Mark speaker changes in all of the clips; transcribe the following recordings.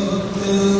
Speaker 1: Yeah.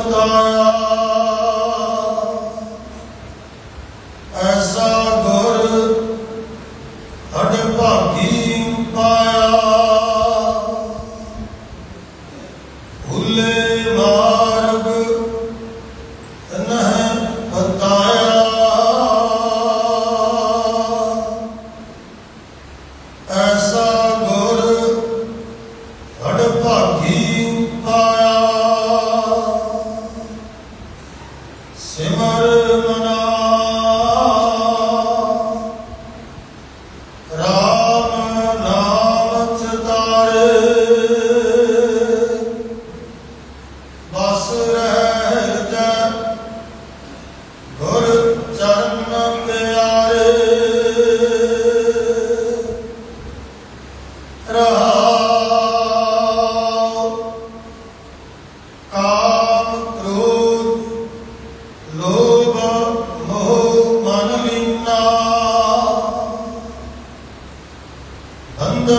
Speaker 1: Allah Amen.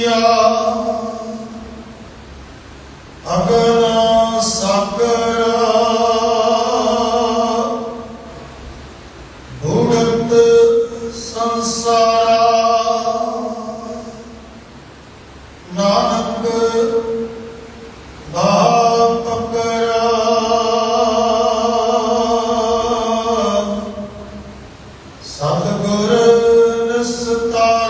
Speaker 1: ਕੀਆ ਅਗਨ ਸਕਰਾ ਭੁਗਤ ਸੰਸਾਰਾ। ਨਾਨਕ ਬਾਪਕਰਾ ਸਤਗੁਰ ਨਿਸਤਾਰਾ।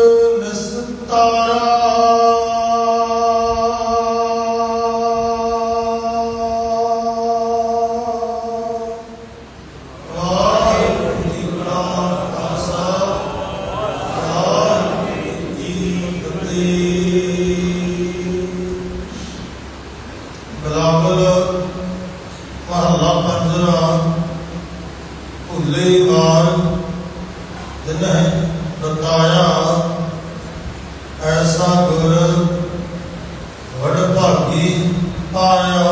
Speaker 1: ਭੁੱਲੇ ਵਾਰ ਜਿਨਹਿ ਦਤਾਇਆ ਐਸਾ ਗੁਰ ਵਡ ਭਾਗੀ ਪਾਇਆ